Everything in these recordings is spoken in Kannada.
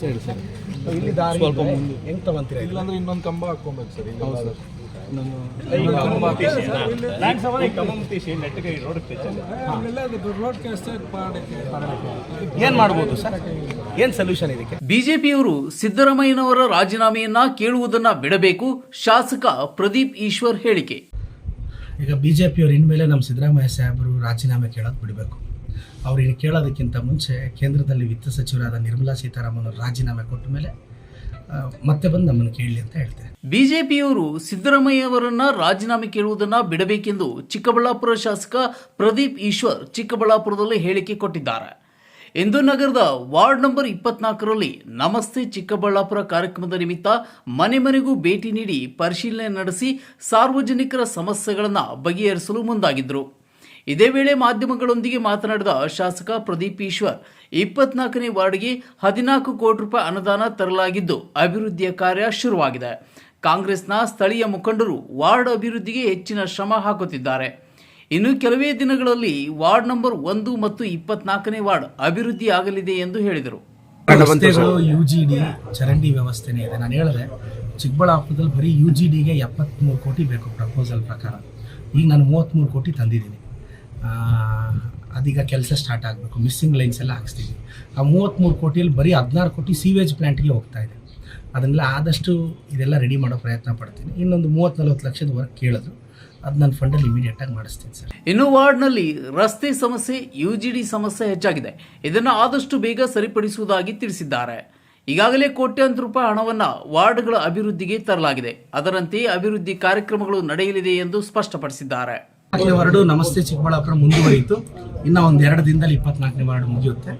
Side sir. ಇಲ್ಲಿ ದಾರಿ ಸ್ವಲ್ಪ ಮುಂದೆ. ಹೆಂಗ್ ತಗೊಂತೀರಾ ಇದು? ಇಲ್ಲಾಂದ್ರೆ ಇನ್ನೊಂದು ಕಂಬ ಹಾಕ್ಕೊಬೇಕು ಸರ್ ಇಲ್ಲ ಸರ್. ಏನ್ ಮಾಡಬಹುದು ಸರ್? ಏನ್ ಸೊಲ್ಯೂಷನ್ ಇದಕ್ಕೆ? ಬಿಜೆಪಿಯವರು ಸಿದ್ದರಾಮಯ್ಯನವರ ರಾಜೀನಾಮೆಯನ್ನ ಕೇಳುವುದನ್ನ ಬಿಡಬೇಕು ಶಾಸಕ ಪ್ರದೀಪ್ ಈಶ್ವರ್ ಹೇಳಿಕೆ. ಈಗ ಬಿಜೆಪಿಯವರು ಜೆ ಪಿಯವ್ರು ಇನ್ಮೇಲೆ ನಮ್ಮ ಸಿದ್ದರಾಮಯ್ಯ ಸಾಹೇಬರು ರಾಜೀನಾಮೆ ಕೇಳೋದು ಬಿಡಬೇಕು. ಅವ್ರು ಇದು ಕೇಳೋದಕ್ಕಿಂತ ಮುಂಚೆ ಕೇಂದ್ರದಲ್ಲಿ ವಿತ್ತ ಸಚಿವರಾದ ನಿರ್ಮಲಾ ಸೀತಾರಾಮನ್ ರಾಜೀನಾಮೆ ಕೊಟ್ಟ ಮೇಲೆ ಮತ್ತೆ ಬಂದು ನಮ್ಮನ್ನು ಕೇಳಲಿ ಅಂತ ಹೇಳ್ತಾರೆ ಬಿಜೆಪಿಯವರು ಸಿದ್ದರಾಮಯ್ಯ ಅವರನ್ನ ರಾಜೀನಾಮೆ ಕೇಳುವುದನ್ನ ಬಿಡಬೇಕೆಂದು ಚಿಕ್ಕಬಳ್ಳಾಪುರ ಶಾಸಕ ಪ್ರದೀಪ್ ಈಶ್ವರ್ ಚಿಕ್ಕಬಳ್ಳಾಪುರದಲ್ಲಿ ಹೇಳಿಕೆ ಕೊಟ್ಟಿದ್ದಾರೆ. ಇಂದು ನಗರದ ವಾರ್ಡ್ ನಂಬರ್ ಇಪ್ಪತ್ನಾಲ್ಕರಲ್ಲಿ ನಮಸ್ತೆ ಚಿಕ್ಕಬಳ್ಳಾಪುರ ಕಾರ್ಯಕ್ರಮದ ನಿಮಿತ್ತ ಮನೆ ಮನೆಗೂ ಭೇಟಿ ನೀಡಿ ಪರಿಶೀಲನೆ ನಡೆಸಿ ಸಾರ್ವಜನಿಕರ ಸಮಸ್ಯೆಗಳನ್ನು ಬಗೆಹರಿಸಲು ಮುಂದಾಗಿದ್ದರು ಇದೇ ವೇಳೆ ಮಾಧ್ಯಮಗಳೊಂದಿಗೆ ಮಾತನಾಡಿದ ಶಾಸಕ ಪ್ರದೀಪ್ ಈಶ್ವರ್, ಇಪ್ಪತ್ನಾಲ್ಕನೇ ವಾರ್ಡ್ಗೆ ಹದಿನಾಲ್ಕು ಕೋಟಿ ರೂಪಾಯಿ ಅನುದಾನ ತರಲಾಗಿದ್ದು ಅಭಿವೃದ್ಧಿಯ ಕಾರ್ಯ ಶುರುವಾಗಿದೆ. ಕಾಂಗ್ರೆಸ್ನ ಸ್ಥಳೀಯ ಮುಖಂಡರು ವಾರ್ಡ್ ಅಭಿವೃದ್ಧಿಗೆ ಹೆಚ್ಚಿನ ಶ್ರಮ ಹಾಕುತ್ತಿದ್ದಾರೆ. ಇನ್ನು ಕೆಲವೇ ದಿನಗಳಲ್ಲಿ ವಾರ್ಡ್ ನಂಬರ್ ಒಂದು ಮತ್ತು ಇಪ್ಪತ್ನಾಲ್ಕನೇ ವಾರ್ಡ್ ಅಭಿವೃದ್ಧಿ ಆಗಲಿದೆ ಎಂದು ಹೇಳಿದರು. ಯು ಜಿ ಡಿ ಚರಂಡಿ ವ್ಯವಸ್ಥೆನೇ ಇದೆ. ನಾನು ಹೇಳಿದೆ, ಚಿಕ್ಕಬಳ್ಳಾಪುರದಲ್ಲಿ ಬರೀ ಯು ಜಿ ಡಿಗೆ ಎಪ್ಪತ್ತ್ಮೂರು ಕೋಟಿ ಬೇಕು ಪ್ರಪೋಸಲ್ ಪ್ರಕಾರ. ಈಗ ನಾನು ಮೂವತ್ತ್ಮೂರು ಕೋಟಿ ತಂದಿದ್ದೀನಿ. ಅದೀಗ ಕೆಲಸ ಸ್ಟಾರ್ಟ್ ಆಗಬೇಕು. ಮಿಸ್ಸಿಂಗ್ ಲೈನ್ಸ್ ಎಲ್ಲ ಹಾಕ್ಸ್ತೀವಿ. ಆ ಮೂವತ್ತ್ಮೂರು ಕೋಟಿಯಲ್ಲಿ ಬರೀ ಹದಿನಾರು ಕೋಟಿ ಸೀವೇಜ್ ಪ್ಲ್ಯಾಂಟ್ಗೆ ಹೋಗ್ತಾ ಇದೆ. ಅದನ್ನೆಲ್ಲ ಆದಷ್ಟು ಇದೆಲ್ಲ ರೆಡಿ ಮಾಡೋ ಪ್ರಯತ್ನ ಪಡ್ತೀನಿ. ಇನ್ನೊಂದು ಮೂವತ್ತು ನಲ್ವತ್ತು ಲಕ್ಷದ ವರ್ಕ್ ಕೇಳಿದ್ರು. ಅದು ನನ್ನ ಫಂಡಲ್ಲಿ ಇಮಿಡಿಯೇಟಾಗಿ ಮಾಡಿಸ್ತೀನಿ ಸರ್. ಇನ್ನು ವಾರ್ಡ್ನಲ್ಲಿ ರಸ್ತೆ ಸಮಸ್ಯೆ ಯು ಜಿ ಡಿ ಸಮಸ್ಯೆ ಹೆಚ್ಚಾಗಿದೆ. ಇದನ್ನು ಆದಷ್ಟು ಬೇಗ ಸರಿಪಡಿಸುವುದಾಗಿ ತಿಳಿಸಿದ್ದಾರೆ. ಈಗಾಗಲೇ ಕೋಟ್ಯಾಂತರ ರೂಪಾಯಿ ಹಣವನ್ನು ವಾರ್ಡ್ಗಳ ಅಭಿವೃದ್ಧಿಗೆ ತರಲಾಗಿದೆ. ಅದರಂತೆ ಅಭಿವೃದ್ಧಿ ಕಾರ್ಯಕ್ರಮಗಳು ನಡೆಯಲಿದೆ ಎಂದು ಸ್ಪಷ್ಟಪಡಿಸಿದ್ದಾರೆ. ವಾರ್ಡು ನಮಸ್ತೆ ಚಿಕ್ಕಬಳ್ಳಾಪುರ ಮುಂದುವರಿಯಿತು. ಇನ್ನು ಒಂದು ಎರಡು ದಿನದಲ್ಲಿ ಇಪ್ಪತ್ನಾಲ್ಕನೇ ವಾರ್ಡ್ ಮುಗಿಯುತ್ತೆ.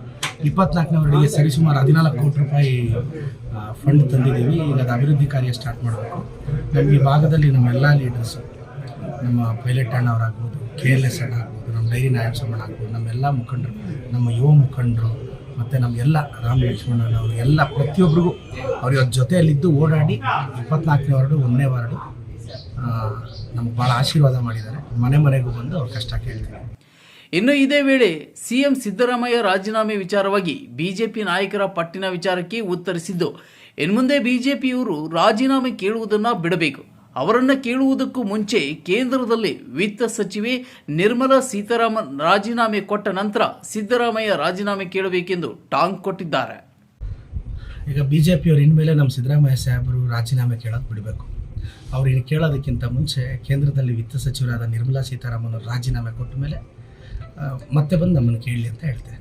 ಇಪ್ಪತ್ನಾಲ್ಕನೇ ವಾರ್ಡಿಗೆ ಸರಿಸುಮಾರು ಹದಿನಾಲ್ಕು ಕೋಟಿ ರೂಪಾಯಿ ಫಂಡ್ ತಂದಿದ್ದೀವಿ. ಈಗ ಅದು ಅಭಿವೃದ್ಧಿ ಕಾರ್ಯ ಸ್ಟಾರ್ಟ್ ಮಾಡಬೇಕು. ನಮ್ಮ ಈ ಭಾಗದಲ್ಲಿ ನಮ್ಮೆಲ್ಲ ಲೀಡರ್ಸು ನಮ್ಮ ಪೈಲಟ್ ಅಣ್ಣವರಾಗ್ಬೋದು ಕೆ ಎಲ್ ಎಸ್ ಅಣ್ಣ ಆಗ್ಬೋದು ನಮ್ಮ ಡೈರಿ ನಾರಾಯಣಸ್ವಾಮಣ್ಣ ಆಗ್ಬೋದು ನಮ್ಮೆಲ್ಲ ಮುಖಂಡರು, ನಮ್ಮ ಯುವ ಮುಖಂಡರು, ಮತ್ತು ನಮ್ಮ ಎಲ್ಲ ರಾಮ್ ಲಕ್ಷ್ಮಣನವರು ಎಲ್ಲ ಪ್ರತಿಯೊಬ್ಬರಿಗೂ ಅವ್ರ ಜೊತೆಯಲ್ಲಿದ್ದು ಓಡಾಡಿ ಇಪ್ಪತ್ನಾಲ್ಕನೇ ವಾರ್ಡು ಒಂದನೇ ವಾರ್ಡು ನಮ್ಗೆ ಭಾಳ ಆಶೀರ್ವಾದ ಮಾಡಿದ್ದಾರೆ. ಮನೆ ಮನೆಗೂ ಬಂದು ಅವ್ರ ಕಷ್ಟ ಕೇಳ್ತಾರೆ. ಇನ್ನು ಇದೇ ವೇಳೆ ಸಿಎಂ ಸಿದ್ದರಾಮಯ್ಯ ರಾಜೀನಾಮೆ ವಿಚಾರವಾಗಿ ಬಿಜೆಪಿ ನಾಯಕರ ಪಟ್ಟಿನ ವಿಚಾರಕ್ಕೆ ಉತ್ತರಿಸಿದ್ದು ಇನ್ಮುಂದೆ ಬಿಜೆಪಿಯವರು ರಾಜೀನಾಮೆ ಕೇಳುವುದನ್ನು ಬಿಡಬೇಕು. ಅವರನ್ನ ಕೇಳುವುದಕ್ಕೂ ಮುಂಚೆ ಕೇಂದ್ರದಲ್ಲಿ ವಿತ್ತ ಸಚಿವೆ ನಿರ್ಮಲಾ ಸೀತಾರಾಮನ್ ರಾಜೀನಾಮೆ ಕೊಟ್ಟ ನಂತರ ಸಿದ್ದರಾಮಯ್ಯ ರಾಜೀನಾಮೆ ಕೇಳಬೇಕೆಂದು ಟಾಂಗ್ ಕೊಟ್ಟಿದ್ದಾರೆ. ಈಗ ಬಿಜೆಪಿಯವರು ಇನ್ಮೇಲೆ ನಮ್ಮ ಸಿದ್ದರಾಮಯ್ಯ ಸಾಹೇಬರು ರಾಜೀನಾಮೆ ಕೇಳೋದು ಬಿಡಬೇಕು. ಅವ್ರು ಇದು ಕೇಳೋದಕ್ಕಿಂತ ಮುಂಚೆ ಕೇಂದ್ರದಲ್ಲಿ ವಿತ್ತ ಸಚಿವರಾದ ನಿರ್ಮಲಾ ಸೀತಾರಾಮನ್ ರಾಜೀನಾಮೆ ಕೊಟ್ಟ ಮೇಲೆ ಮತ್ತೆ ಬಂದು ನಮ್ಮನ್ನು ಕೇಳಲಿ ಅಂತ ಹೇಳ್ತೇನೆ.